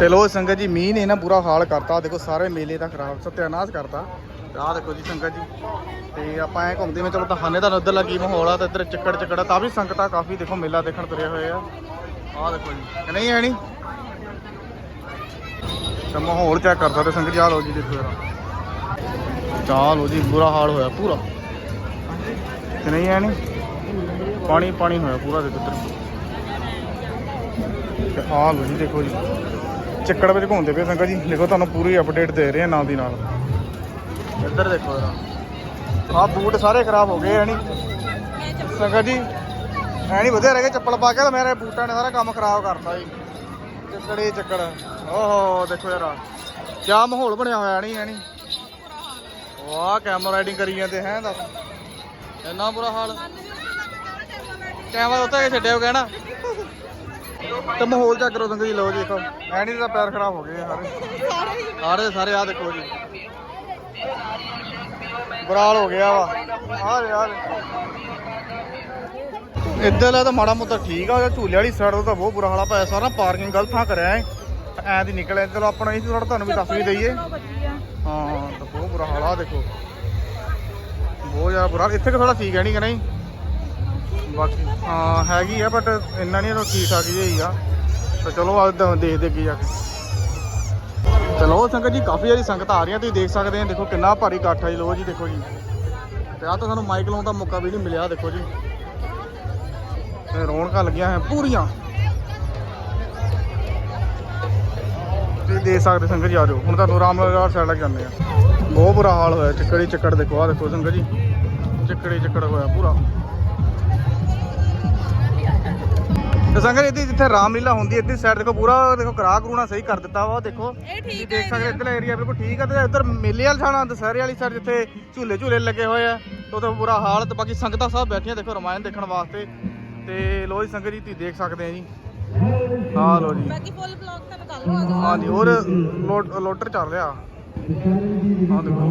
ਤੇ ਲੋ ਸੰਗਤ ਜੀ, ਮੀਂਹ ਨੇ ਨਾ ਪੂਰਾ ਹਾਲ ਕਰਤਾ। ਦੇਖੋ, ਸਾਰੇ ਮੇਲੇ ਦਾ ਖਰਾਬ, ਸਤਿਆਨਾਸ਼ ਕਰਤਾ। ਆਹ ਦੇਖੋ ਜੀ ਸੰਗਤ ਜੀ। ਤੇ ਆਪਾਂ ਐ ਘੁੰਮਦੇ ਮੈਂ ਚਲੋ ਦਿਖਾਣੇ ਤੁਹਾਨੂੰ ਉੱਧਰਲਾ ਕੀ ਮਾਹੌਲ ਆ ਤੇ ਇੱਧਰ ਚੱਕੜ ਚੱਕੜ ਤਾਂ ਵੀ ਸੰਗਤਾਂ ਕਾਫੀ ਦੇਖੋ ਮੇਲਾ ਦੇਖਣ ਤੁਰੇ ਹੋਏ ਆ। ਆਹ ਦੇਖੋ ਜੀ। ਨਹੀਂ ਹੈ ਨਹੀਂ ਤੇ ਮਾਹੌਲ ਚੈੱਕ ਕਰ ਸਕਦੇ ਸੰਗਤ ਜੀ, ਆਹ ਲੋ ਜੀ ਦੇਖੋ ਯਾਰ ਹੋ ਜੀ, ਬੁਰਾ ਹਾਲ ਹੋਇਆ ਪੂਰਾ। ਕਿ ਨਹੀਂ ਹੈ ਨਹੀਂ ਪਾਣੀ ਪਾਣੀ ਹੋਇਆ ਪੂਰਾ ਦੇਖੋ ਇੱਧਰ। ਤੇ ਆਹ ਲੋ ਜੀ ਦੇਖੋ ਜੀ। ਚੱਕੜ ਵਿੱਚ ਘੁੰਮਦੇ ਪਏ ਸੰਗਤ ਜੀ। ਦੇਖੋ, ਤੁਹਾਨੂੰ ਪੂਰੀ ਅਪਡੇਟ ਦੇ ਰਹੇ ਆ ਨਾਲ ਦੀ ਨਾਲ। ਇੱਧਰ ਦੇਖੋ ਜਰਾ। ਆਹ ਬੂਟ ਸਾਰੇ ਖਰਾਬ ਹੋ ਗਏ ਐ ਨਹੀਂ ਸੰਗਤ ਜੀ ਐ ਨਹੀਂ ਵਧੀਆ ਰਹਿ ਗਏ। ਚੱਪਲ ਪਾ ਕੇ ਤਾਂ ਮੇਰੇ ਬੂਟਾਂ ਨੇ ਸਾਰਾ ਕੰਮ ਖਰਾਬ ਕਰਤਾ ਜੀ। ਚੱਕੜੇ ਚੱਕੜ। ਓਹੋ, ਦੇਖੋ ਯਾਰ ਕਿਆ ਮਾਹੌਲ ਬਣਿਆ ਹੋਇਆ ਨਹੀਂ ਐ ਨਹੀਂ ਵਾਹ ਕੈਮਰਾ ਰਾਈਡਿੰਗ ਕਰੀ ਜਾਂਦੇ, ਹੈ, ਦੱਸ। ਇੰਨਾ ਬੁਰਾ ਹਾਲ। ਕੈਮਰਾ ਉੱਤੇ ਕੇ ਕਹਿਣਾ ਤੇ ਮਾਹੌਲ ਚੈੱਕ ਕਰੋ ਸੰਗਤ ਜੀ, ਲਓ ਜੀ ਦੇਖੋ। ਐ ਨਹੀਂ ਪੈਰ ਖਰਾਬ ਹੋ ਗਏ ਸਾਰੇ। ਸਾਰੇ ਸਾਰੇ ਆ ਦੇਖੋ ਜੀ। ਬੁਰਾ ਹਾਲ ਹੋ ਗਿਆ ਵਾ। ਆ ਯਾਰ ਇੱਧਰ ਤਾਂ ਮਾੜਾ ਮੋਟਾ ਠੀਕ ਆ ਝੂਲੇ ਵਾਲੀ ਸਾਈਡ ਤਾਂ ਬਹੁਤ ਬੁਰਾ ਹਾਲਾ ਆ ਪਿਆ ਸਾਰਾ ਪਾਰਕਿੰਗ ਗਲਤ ਥਾਂ ਕਰਿਆ ਐ। ਐ ਦੀ ਨਿਕਲਿਆ ਚਲੋ ਆਪਣਾ ਇਸ ਥੋੜਾ ਤੁਹਾਨੂੰ ਵੀ ਦੱਸ ਵੀ ਦਈਏ। ਹਾਂ ਤਾਂ ਬਹੁਤ ਬੁਰਾ ਹਾਲਾ ਦੇਖੋ। ਬਹੁਤ ਜ਼ਿਆਦਾ ਬੁਰਾ ਇੱਥੇ ਕਿ ਥੋੜਾ ਠੀਕ ਹੈ ਨਹੀਂ ਕਿ ਨਹੀਂ? ਬਾਕੀ, ਹਾਂ, ਹੈਗੀ ਆ ਬਟ ਇੰਨਾ ਨਹੀਂ ਠੀਕ ਠਾਕ ਹੀ ਆ। ਤਾਂ ਚਲੋ, ਆ ਦੇਖਦੇ ਕੀ ਆ ਕੇ। ਚਲੋ, ਸੰਗਤ ਜੀ, ਕਾਫੀ ਸਾਰੀ ਸੰਗਤ ਆ ਰਹੀਆਂ, ਤੁਸੀਂ ਦੇਖ ਸਕਦੇ ਆ। ਦੇਖੋ, ਕਿੰਨਾ ਭਾਰੀ ਇਕੱਠ ਆ ਜੀ ਲੋ ਜੀ, ਦੇਖੋ ਜੀ। ਤੇ ਆ ਤਾਂ ਸਾਨੂੰ ਮਾਈਕ ਲਾਉਣ ਦਾ ਮੌਕਾ ਵੀ ਨਹੀਂ ਮਿਲਿਆ, ਦੇਖੋ ਜੀ। ਤੇ ਰੌਣਕਾਂ ਲੱਗੀਆਂ ਹੈ ਪੂਰੀਆਂ। ਤੁਸੀਂ ਦੇਖ ਸਕਦੇ ਸੰਗਤ ਜੀ, ਆ ਜਾਓ। ਹੁਣ ਤੁਹਾਨੂੰ ਰਾਮਨਗਰ ਸਾਈਡ ਲੱਗ ਜਾਂਦੇ ਆ। ਬਹੁਤ ਬੁਰਾ ਹਾਲ ਹੋਇਆ, ਚੱਕੜੀ ਚੱਕੜ, ਦੇਖੋ ਆ ਦੇਖੋ ਸੰਗਤ ਜੀ। ਚੱਕੜੀ ਚੱਕੜ ਹੋਇਆ ਪੂਰਾ। ਸੰਗਤ ਇਹਦੀ ਜਿੱਥੇ ਰਾਮਲੀਲਾ ਹੁੰਦੀ ਹੈ ਇੱਧਰ ਸਾਈਡ ਦੇਖੋ ਪੂਰਾ ਦੇਖੋ ਕਰਾ ਕਰੂਣਾ ਸਹੀ ਕਰ ਦਿੱਤਾ ਵਾ ਦੇਖੋ। ਇਹ ਠੀਕ ਦੇਖ ਸਕਦੇ ਇੱਧਰਲਾ ਏਰੀਆ ਬਿਲਕੁਲ ਠੀਕ ਆ ਤੇ ਇੱਧਰ ਮੇਲੇ ਵਾਲ ਥਾਣਾ ਦਸਹਿਰੇ ਵਾਲੀ ਸਾਈਡ ਜਿੱਥੇ ਝੂਲੇ ਝੂਲੇ ਲੱਗੇ ਹੋਏ ਆ ਉੱਥੇ ਬੁਰਾ ਹਾਲ ਤੇ ਬਾਕੀ ਸੰਗਤਾਂ ਸਭ ਬੈਠੀਆਂ ਦੇਖੋ ਰਮਾਇਣ ਦੇਖਣ ਵਾਸਤੇ। ਤੇ ਲੋ ਜੀ ਸੰਗਤ ਜੀ ਤੁਸੀਂ ਦੇਖ ਸਕਦੇ ਆ ਜੀ। ਹਾਂ ਲੋ ਜੀ। ਬਾਕੀ ਫੁੱਲ ਬਲੌਗ ਤਾਂ ਕਰ ਲਓ ਅੱਜ ਹਾਂਜੀ ਹੋਰ ਲੋਟ ਲੋਟਰ ਚੱਲ ਰਿਹਾ। ਹਾਂ ਦੇਖੋ।